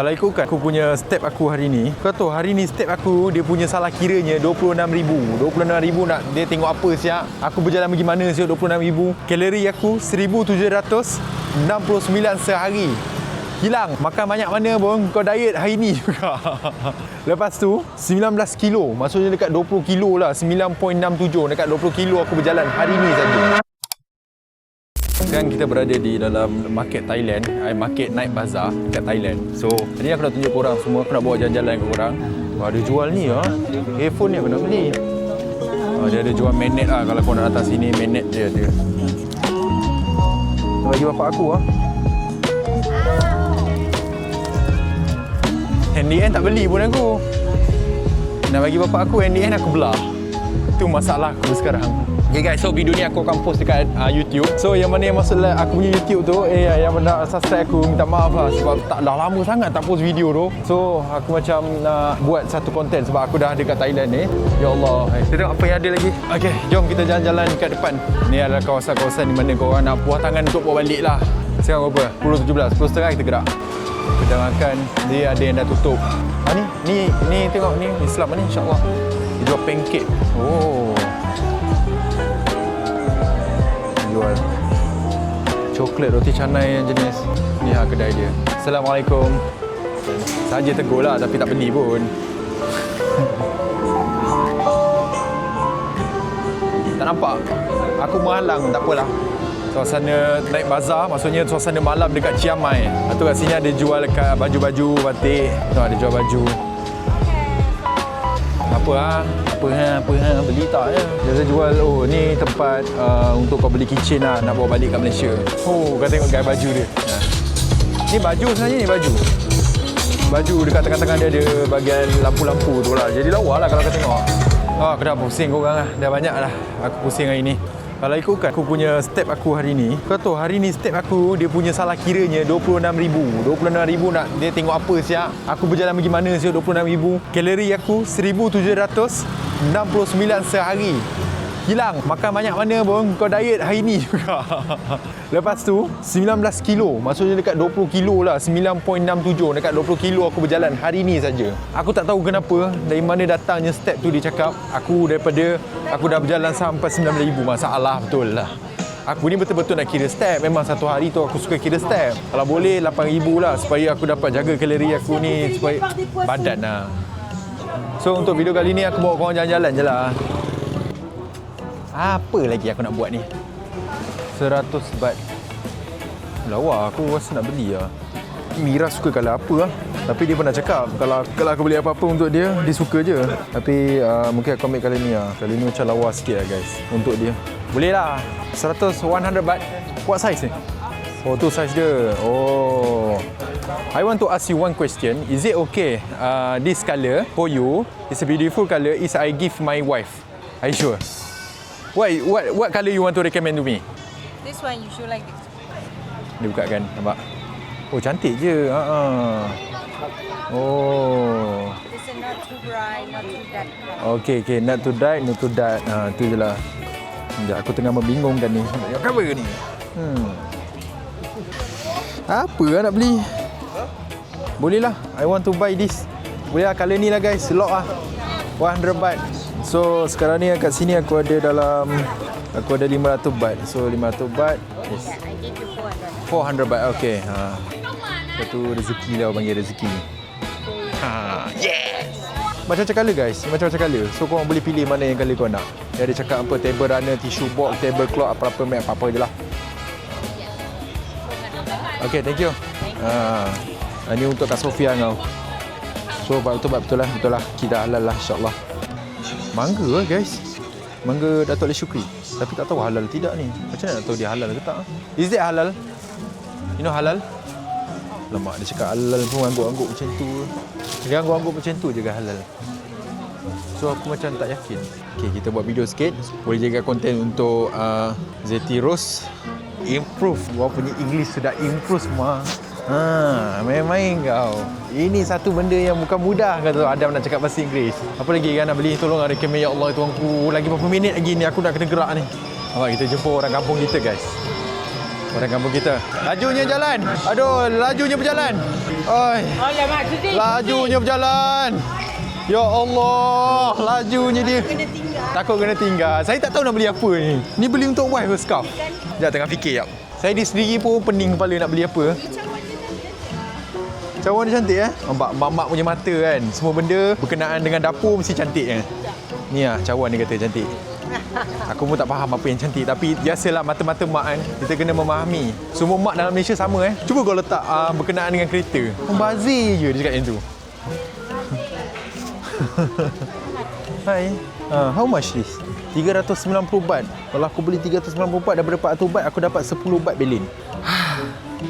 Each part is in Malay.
Kalau ikutkan aku punya step aku hari ni, kau tahu hari ni step aku dia punya salah kiranya 26,000. 26,000 nak dia tengok apa siap. Aku berjalan pergi mana siap 26,000. Kalori aku 1769 sehari. Hilang. Makan banyak mana pun kau diet hari ni juga. Lepas tu 19 kilo. Maksudnya dekat 20 kilo lah. 9.67 dekat 20 kilo aku berjalan hari ni saja. Sekarang kita berada di dalam market Thailand I Market Night Bazaar kat Thailand. So, hari ni aku nak tunjuk korang semua. Aku nak bawa jalan-jalan ke korang. Oh, Ada jual ni lah Earphone ni aku nak beli. Oh, Dia ada jual magnet lah Kalau kau nak datang sini Magnet dia ada. Bagi bapak aku the end tak beli pun aku. Nak bagi bapak aku end aku belah. Itu masalah aku sekarang Okay guys, so video ni aku akan post dekat uh, YouTube. So yang mana yang masuk dalam aku punya YouTube tu Eh yang nak subscribe aku minta maaf lah Sebab tak, dah lama sangat tak post video tu. So aku macam nak buat satu konten Sebab aku dah dekat Thailand ni. Ya Allah. Eh, Kita tengok apa yang ada lagi. Okay, jom kita jalan-jalan kat depan. Ni adalah kawasan-kawasan di mana korang nak buah tangan untuk bawa balik lah. Sekarang berapa? 10.17, 10 setengah kita gerak. Kita makan, dia ada yang dah tutup. Ah ni, ni, ni tengok ni. Islam ni insyaAllah. Dia jual pancake. Oh coklat roti canai yang jenis. Ni ha kedai dia. Assalamualaikum. Saja tegur lah tapi tak beli pun. Tak nampak? Aku menghalang tak apalah. Suasana naik bazar maksudnya suasana malam dekat Ciamai atau kat sini ada jual baju-baju batik. Tu ada jual baju apa ha? Apa ha? Apa ha? Beli tak ya? Dia jual, oh ni tempat uh, untuk kau beli kitchen lah nak bawa balik kat Malaysia. Oh, kau tengok gaya baju dia. Ha. Ni baju sebenarnya ni baju. Baju dekat tengah-tengah dia ada bahagian lampu-lampu tu lah. Jadi lawa lah kalau kau tengok. Ah, aku dah pusing korang lah. Dah banyak lah aku pusing hari ni. Kalau ikutkan aku punya step aku hari ni, kau tahu hari ni step aku dia punya salah kiranya 26,000. 26,000 nak dia tengok apa siap. Aku berjalan pergi mana siap 26,000. Kalori aku 1769 sehari. Hilang. Makan banyak mana pun kau diet hari ni juga. Lepas tu 19 kilo. Maksudnya dekat 20 kilo lah. 9.67 dekat 20 kilo aku berjalan hari ni saja. Aku tak tahu kenapa dari mana datangnya step tu dia cakap aku daripada aku dah berjalan sampai 9,000 masalah betul lah. Aku ni betul-betul nak kira step Memang satu hari tu aku suka kira step Kalau boleh 8,000 lah Supaya aku dapat jaga kalori aku ni Supaya badan lah So untuk video kali ni aku bawa korang jalan-jalan je lah Apa lagi aku nak buat ni? 100 baht. Lawa aku rasa nak beli lah. Mira suka kalau apa lah. Tapi dia pernah cakap Kalau kalau aku beli apa-apa untuk dia Dia suka je. Tapi uh, mungkin aku ambil kali ni lah. Kali ni macam lawa sikit lah guys Untuk dia. Boleh lah. 100, 100 baht. What size ni? Oh tu size dia. Oh. I want to ask you one question. Is it okay uh, This colour For you? It's a beautiful colour. Is I give my wife. Are you sure? What, what, what colour you want to recommend to me? This one you should like it. Dia buka kan Nampak? Oh cantik je. Ha -ha. Oh. This is not too bright, not too dark. Okay okay. Not too dark Not too dark. Ha, Tu je lah. Sekejap aku tengah membingungkan ni. Nak cover ni? Hmm. Apa lah nak beli? Boleh lah. I want to buy this. Boleh lah colour ni lah guys. Lock lah. 100 baht So sekarang ni kat sini aku ada dalam Aku ada 500 baht So 500 baht yes. I gave you 400. 400 baht okay ha. Satu rezeki lah panggil rezeki ha. Yes Macam-macam colour guys Macam-macam colour So korang boleh pilih mana yang colour kau nak Dia ada cakap apa Table runner, tissue box, table cloth Apa-apa mat, apa-apa je lah Okay thank you ha. Ini untuk Kak Sofia kau So betul betul lah Betul lah Kita halal lah insyaAllah Mangga lah guys. Mangga Datuk Ali Syukri. Tapi tak tahu halal tidak ni. Macam mana nak tahu dia halal ke tak Is that halal? You know halal? Lemak dia cakap halal pun angguk-angguk macam tu. Dia angguk-angguk macam tu je halal? So aku macam tak yakin. Okay kita buat video sikit. Boleh jaga konten untuk uh, Zeti Rose. Improve. Gua punya English sudah improve semua. Ha, main-main kau. Ini satu benda yang bukan mudah kata Adam nak cakap bahasa Inggeris. Apa lagi kan nak beli tolong ada kamera ya Allah tuanku. Lagi berapa minit lagi ni aku nak kena gerak ni. Nampak kita jumpa orang kampung kita guys. Orang kampung kita. Lajunya jalan. Aduh, lajunya berjalan. Oi. Alamak, today. Lajunya berjalan. Ya Allah, lajunya dia. Kena tinggal. Takut kena tinggal. Saya tak tahu nak beli apa ni. Ni beli untuk wife ke scarf? Sekejap tengah fikir jap. Saya di sendiri pun pening kepala nak beli apa. Cawan dia cantik eh. Nampak mak-mak punya mata kan. Semua benda berkenaan dengan dapur mesti cantik kan. Ni lah cawan dia kata cantik. Aku pun tak faham apa yang cantik tapi biasalah mata-mata mak kan. Kita kena memahami. Semua mak dalam Malaysia sama eh. Cuba kau letak uh, berkenaan dengan kereta. Membazir je dia cakap macam tu. Hai. Uh, how much this? 390 baht. Kalau aku beli 390 baht daripada 400 baht, aku dapat 10 baht belin.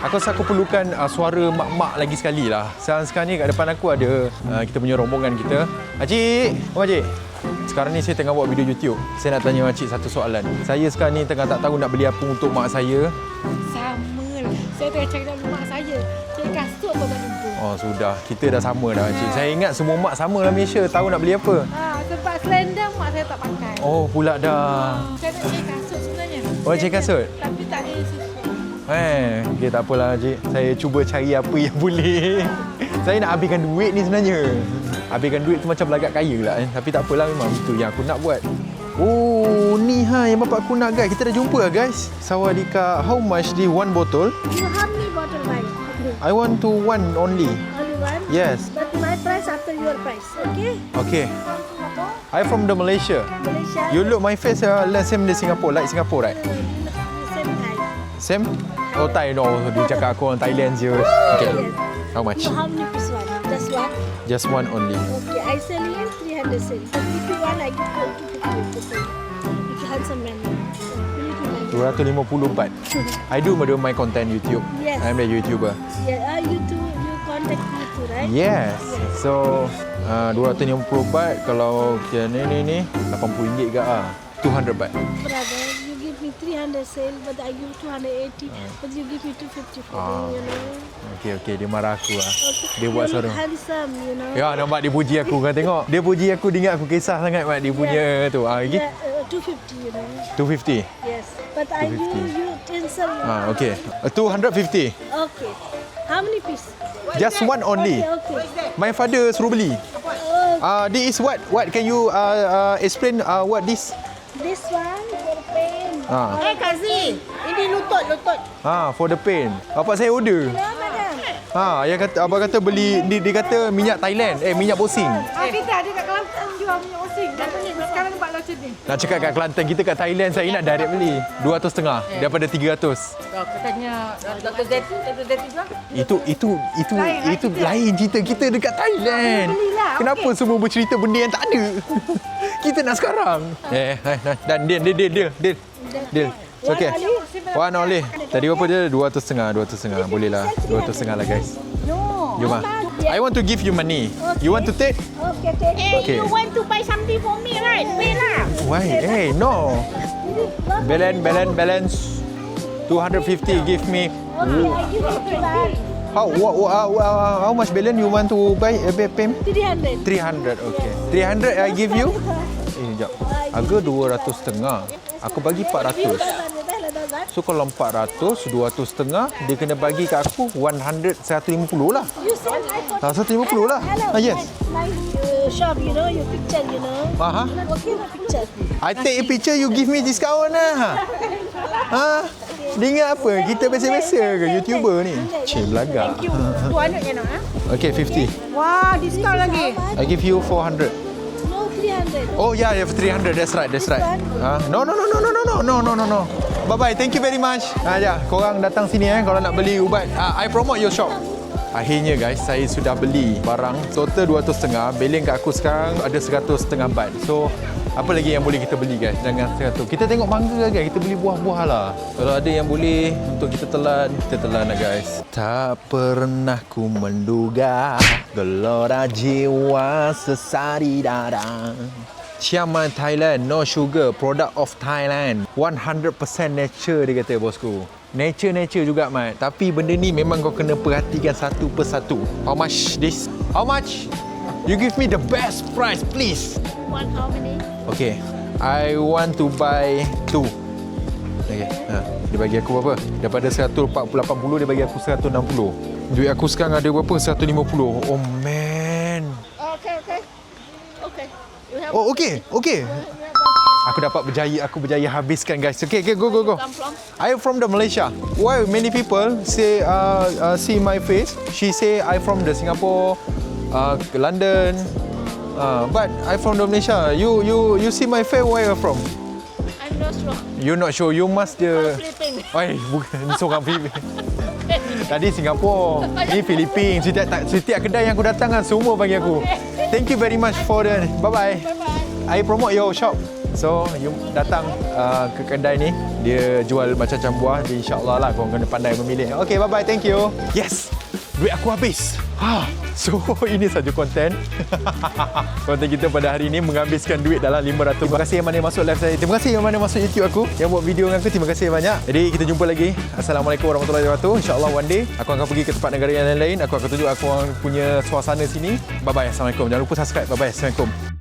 Aku rasa aku perlukan uh, suara mak-mak lagi sekali lah. Sekarang, sekarang ni kat depan aku ada uh, kita punya rombongan kita. Makcik! Oh, makcik! Sekarang ni saya tengah buat video YouTube. Saya nak tanya makcik satu soalan. Saya sekarang ni tengah tak tahu nak beli apa untuk mak saya. Sama lah. Saya tengah cari dalam rumah saya. Cari kasut pun tak jumpa. Oh, sudah. Kita dah sama dah, makcik. Saya ingat semua mak sama dalam Malaysia. Tahu nak beli apa. Ha, sebab selendang mak saya tak pakai. Oh, pula dah. Saya nak cari kasut sebenarnya. Oh, cari kasut? Tapi. Eh, okay, tak apalah Cik. Saya cuba cari apa yang boleh. Saya nak habiskan duit ni sebenarnya. Habiskan duit tu macam belagak kaya lah eh. Tapi tak apalah memang itu yang aku nak buat. Oh, ni ha yang bapak aku nak guys. Kita dah jumpa lah guys. Sawadika, how much the one bottle? You how many bottle buy? I want to one only. Only one? Yes. But my price after your price, okay? Okay. I from the Malaysia. Malaysia. You look my face uh, same the Singapore, like Singapore right? Same. Same? Oh, Thai no. Dia cakap aku orang Thailand je. Okay. How much? How many piece one? Just one? Just one only. Okay, I sell you 300 cents. But if you want, I give you 250 for free. If you to like 250 baht. I do do my content YouTube. Yes. I'm a YouTuber. Yeah, uh, you too, you contact me too, right? Yes. So, uh, 250 baht kalau kita ni ni ni 80 ringgit ke ah. 200 baht. You give me 300 sale, but I give 280, but you give me 250 for Ah. me, you know. Okey okey dia marah aku ah. Okay. Dia buat suara. handsome, you know. Ya nampak dia puji aku kau tengok. Dia puji aku dia ingat aku kisah sangat mak dia punya tu. Ah lagi Yeah, uh, 250, you know. 250. Yes, but I you 250. you cancel. Ah okey. Uh, 250. Okay. How many piece? Just one only. Okay, okay. My father suruh beli. Oh, Ah this is what what can you uh, uh, explain uh, what this? this one Ah. Eh, Kazi. Ini lutut, lutut. Ha, for the pain. Bapak saya order. Ha, yang kata abang kata beli dia, dia kata minyak Thailand, eh minyak bosing. Ah, kita ada kat Kelantan jual minyak osing. Dan sekarang buat macam ni. Nak cakap kat Kelantan kita kat Thailand saya nak direct beli 200 setengah daripada 300. Oh, katanya Dr. Zeti, Dr. Zeti jual. Itu itu itu Lain, itu cerita. lain cerita kita dekat Thailand. Belilah, Kenapa semua bercerita benda yang tak ada? kita nak sekarang. Eh, eh, eh, dan deal deal deal deal deal. Deal. It's okay. One only. Tadi berapa dia? 200 setengah, 200 setengah. Boleh lah. 200 setengah lah guys. No. Jom ah. I want to give you money. You want to take? Okay, take. Eh, Okay. you want to buy something for me, right? Pay lah. Why? Hey, no. Balance, balance, balance. 250 give me. Okay, I give you to buy. How what, what, how, how, much balance you want to buy? Uh, pay, pay? 300. 300. Okay. 300 I give you. Eh, jap. Harga 200 setengah. Aku bagi 400. So kalau 400, 200 setengah, dia kena bagi kat aku 100, 150 lah. You I for Ah, 150 lah. Hello, Ah, yes. My uh, shop, you know, your picture, you know. Aha. Okay, my picture. I take a picture, you give me discount lah. Ha? Dia ingat apa? Kita biasa-biasa ke YouTuber ni? Cik, belagak. Thank you. 200 je nak, ha? Okay, 50. Wah, diskaun lagi. I give you 400. No, 300. Oh yeah, you have 300. That's right. That's right. Ah, no, no, no, no, no, no, no, no, no, no, no. Bye bye. Thank you very much. Ah, ya, korang datang sini eh kalau nak beli ubat. Ah, I promote your shop. Akhirnya guys, saya sudah beli barang total 200 setengah. Beleng kat aku sekarang ada 100 setengah baht. So, apa lagi yang boleh kita beli guys dengan 100? Kita tengok mangga guys. Kita beli buah-buah lah. Kalau ada yang boleh untuk kita telan, kita telan lah guys. Tak pernah ku menduga gelora jiwa sesari dada. Chiang Mai Thailand, no sugar, product of Thailand. 100% nature dia kata bosku. Nature-nature juga Mat. Tapi benda ni memang kau kena perhatikan satu persatu. How much this? How much? You give me the best price please. One, how many? Okay. I want to buy two. Okay. Ha. Dia bagi aku berapa? Daripada 180 dia bagi aku 160. Duit aku sekarang ada berapa? 150. Oh man. Okay, okay. Okay. You have Oh okay, okay. Aku dapat berjaya, aku berjaya habiskan guys. Okay, okay, go, go, go. I from the Malaysia. Why many people say uh, uh, see my face? She say I from the Singapore, uh, London. Uh, but I from the Malaysia. You you you see my face where you from? I'm not sure. You not sure. You must the. Flipping. Oi, bukan seorang Filipin. Tadi Singapura, ni Filipin. Setiap setiap kedai yang aku datang kan semua bagi aku. Thank you very much for the. Bye bye. Bye bye. I promote your shop. So, you datang uh, ke kedai ni, dia jual macam-macam buah. Jadi insyaAllah lah korang kena pandai memilih. Okay, bye-bye. Thank you. Yes! Duit aku habis. Ha. So, ini saja konten. konten kita pada hari ini menghabiskan duit dalam 500. Terima kasih yang mana yang masuk live saya. Terima kasih yang mana yang masuk YouTube aku. Yang buat video dengan aku. Terima kasih banyak. Jadi, kita jumpa lagi. Assalamualaikum warahmatullahi wabarakatuh. InsyaAllah one day, aku akan pergi ke tempat negara yang lain-lain. Aku akan tunjuk aku punya suasana sini. Bye-bye. Assalamualaikum. Jangan lupa subscribe. Bye-bye. Assalamualaikum.